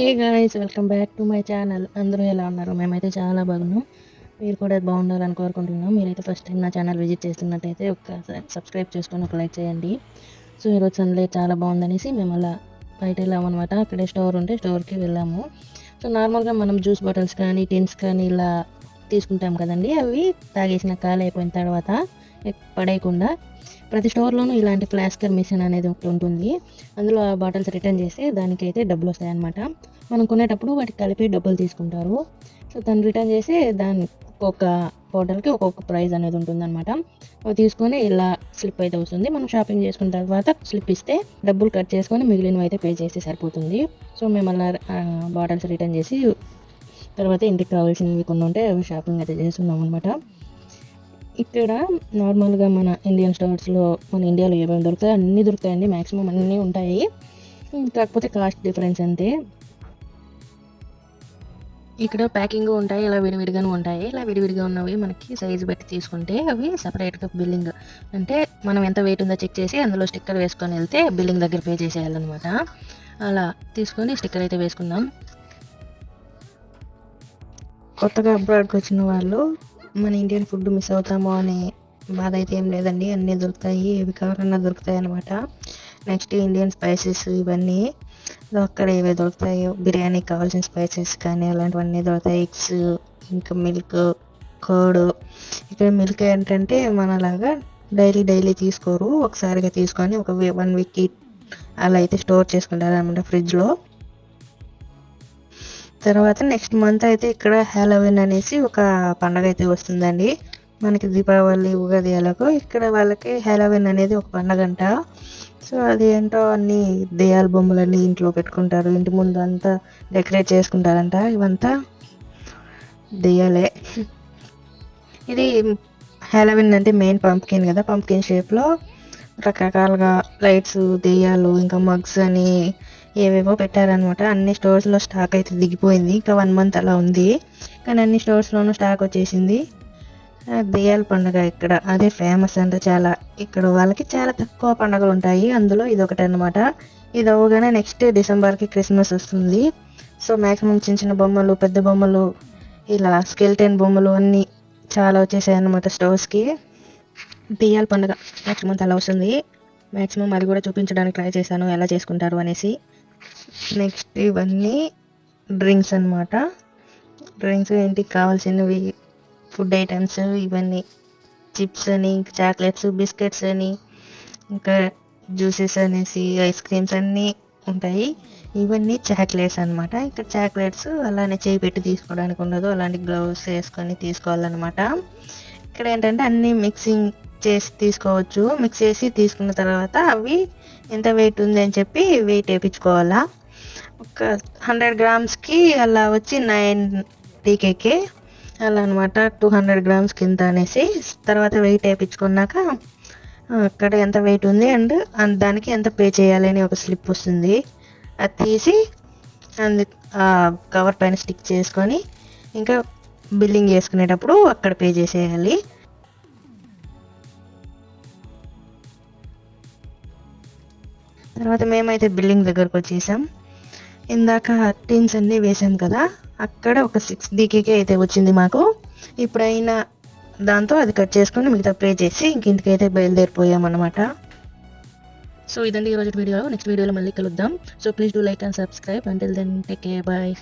Hey guys welcome back to my channel అందరూ ఎలా ఉన్నారు? మేమైతే చాలా బాగున్నాం. మీరు కూడా బాగుండాలని కోరుకుంటున్నాం. మీరైతే ఫస్ట్ టైం నా ఛానల్ విజిట్ చేస్తున్నట్టయితే ఒక సబ్స్క్రైబ్ చేసుకొని ఒక లైక్ చేయండి. సో ఈరోజు సన్లైట్ చాలా బాగుందనేసి మేము అలా బయట వెళ్ళామన్నమాట అక్కడే స్టోర్ ఉంటే స్టోర్కి వెళ్ళాము. సో నార్మల్గా మనం జ్యూస్ బాటిల్స్ కానీ టిన్స్ కానీ ఇలా తీసుకుంటాం కదండి. అవి తాగేసిన ఖాళీ అయిపోయిన తర్వాత పడేయకుండా ప్రతి స్టోర్లోనూ ఇలాంటి ప్లాస్టర్ మిషన్ అనేది ఒకటి ఉంటుంది. అందులో ఆ బాటిల్స్ రిటర్న్ చేస్తే దానికైతే డబ్బులు వస్తాయి అనమాట మనం కొనేటప్పుడు వాటికి కలిపి డబ్బులు తీసుకుంటారు. సో దాన్ని రిటర్న్ చేసి దాని ఒక్కొక్క బాటిల్కి ఒక్కొక్క ప్రైస్ అనేది ఉంటుంది అనమాట తీసుకొని ఇలా స్లిప్ అయితే వస్తుంది. మనం షాపింగ్ చేసుకున్న తర్వాత స్లిప్ ఇస్తే డబ్బులు కట్ చేసుకొని మిగిలినవి అయితే పే చేస్తే సరిపోతుంది. సో మేము అలా బాటిల్స్ రిటర్న్ చేసి తర్వాత ఇంటికి కావాల్సినవి కొన్ని ఉంటే అవి షాపింగ్ అయితే చేస్తున్నాం అనమాట ఇక్కడ నార్మల్గా మన ఇండియన్ స్టోర్స్లో మన ఇండియాలో ఏమేమి దొరుకుతాయి అన్నీ దొరుకుతాయండి. మ్యాక్సిమం అన్నీ ఉంటాయి. కాకపోతే కాస్ట్ డిఫరెన్స్ అంతే. ఇక్కడ ప్యాకింగ్ ఉంటాయి ఇలా విడివిడిగానే ఉంటాయి. ఇలా విడివిడిగా ఉన్నవి మనకి సైజు బట్టి తీసుకుంటే అవి సపరేట్గా బిల్లింగ్. అంటే మనం ఎంత వెయిట్ ఉందో చెక్ చేసి అందులో స్టిక్కర్ వేసుకొని వెళ్తే బిల్లింగ్ దగ్గర పే చేసేయాలన్నమాట. అలా తీసుకొని స్టిక్కర్ అయితే వేసుకుందాం. కొత్తగా అబ్రాడ్కి వచ్చిన వాళ్ళు మన ఇండియన్ ఫుడ్ మిస్ అవుతామో అనే బాధ అయితే ఏం లేదండి. అన్నీ దొరుకుతాయి ఏవి కావాలన్నా దొరుకుతాయి అనమాట నెక్స్ట్ ఇండియన్ స్పైసెస్ ఇవన్నీ. అక్కడ ఏవే దొరుకుతాయో బిర్యానీకి కావాల్సిన స్పైసెస్ కానీ అలాంటివన్నీ దొరుకుతాయి. ఎగ్స్ ఇంకా మిల్క్ కర్డ్ ఇక్కడ మిల్క్ ఏంటంటే మనలాగా డైలీ డైలీ తీసుకోరు. ఒకసారిగా తీసుకొని ఒక వన్ వీక్ అలా అయితే స్టోర్ చేసుకుంటారు అనమాట ఫ్రిడ్జ్లో తర్వాత నెక్స్ట్ మంత్ అయితే ఇక్కడ హ్యాలోవిన్ అనేసి ఒక పండగ అయితే వస్తుందండి. మనకి దీపావళి ఉగాది ఎలాగో ఇక్కడ వాళ్ళకి హ్యాలోవిన్ అనేది ఒక పండగ అంట సో అది ఏంటో అన్ని దెయ్యాల బొమ్మలన్నీ ఇంట్లో పెట్టుకుంటారు. ఇంటి ముందు అంతా డెకరేట్ చేసుకుంటారంట. ఇవంతా దెయ్యాలే. ఇది హ్యాలోవిన్ అంటే మెయిన్ పంప్కిన్ కదా. పంప్కిన్ షేప్లో రకరకాలుగా లైట్స్ దెయ్యాలు ఇంకా మగ్స్ అని ఏవేవో పెట్టారనమాట అన్ని స్టోర్స్లో స్టాక్ అయితే దిగిపోయింది. ఇంకా వన్ మంత్ అలా ఉంది. కానీ అన్ని స్టోర్స్లోనూ స్టాక్ వచ్చేసింది. దెయ్యాల పండుగ ఇక్కడ. అదే ఫేమస్ అంట చాలా. ఇక్కడ వాళ్ళకి చాలా తక్కువ పండుగలు ఉంటాయి. అందులో ఇది ఒకటి అనమాట ఇది అవ్వగానే నెక్స్ట్ డిసెంబర్కి క్రిస్మస్ వస్తుంది. సో మ్యాక్సిమం చిన్న చిన్న బొమ్మలు పెద్ద బొమ్మలు ఇలా స్కెల్టెన్ బొమ్మలు అన్నీ చాలా వచ్చేసాయి అనమాట స్టోర్స్కి దెయ్యాల పండుగ నెక్స్ట్ మంత్ అలా వస్తుంది. మ్యాక్సిమం అది కూడా చూపించడానికి ట్రై చేశాను. ఎలా చేసుకుంటారు అనేసి. నెక్స్ట్ ఇవన్నీ డ్రింక్స్ అనమాట డ్రింక్స్ ఇంటికి కావాల్సినవి ఫుడ్ ఐటమ్స్ ఇవన్నీ. చిప్స్ అని చాక్లెట్స్ బిస్కెట్స్ అని ఇంకా జ్యూసెస్ అనేసి ఐస్ క్రీమ్స్ అన్నీ ఉంటాయి. ఇవన్నీ చాక్లెట్స్ అనమాట ఇక్కడ చాక్లెట్స్ అలానే చేయి పెట్టి తీసుకోవడానికి ఉండదు. అలాంటి గ్లౌస్ వేసుకొని తీసుకోవాలన్నమాట. ఇక్కడ ఏంటంటే అన్నీ మిక్సింగ్ చేసి తీసుకోవచ్చు. మిక్స్ చేసి తీసుకున్న తర్వాత అవి ఎంత వెయిట్ ఉంది అని చెప్పి వెయిట్ వేయించుకోవాలా. ఒక హండ్రెడ్ గ్రామ్స్కి అలా వచ్చి నైన్ టీకేకే అలా అనమాట టూ హండ్రెడ్ గ్రామ్స్ కింద అనేసి తర్వాత వెయిట్ వేయించుకున్నాక అక్కడ ఎంత వెయిట్ ఉంది అండ్ దానికి ఎంత పే చేయాలి అని ఒక స్లిప్ వస్తుంది. అది తీసి అందు కవర్ పైన స్టిక్ చేసుకొని ఇంకా బిల్లింగ్ చేసుకునేటప్పుడు అక్కడ పే చేసేయాలి. తర్వాత మేమైతే బిల్డింగ్ దగ్గరకు వచ్చేసాం. ఇందాక టీన్స్ అన్నీ వేసాం కదా అక్కడ ఒక సిక్స్ డీకేకే అయితే వచ్చింది మాకు. ఇప్పుడైనా దాంతో అది కట్ చేసుకొని మిగతా పే చేసి ఇంక బయలుదేరిపోయామన్నమాట. సో ఇదండి ఈరోజు వీడియో. నెక్స్ట్ వీడియోలో మళ్ళీ కలుద్దాం. So please do like and subscribe until then take care bye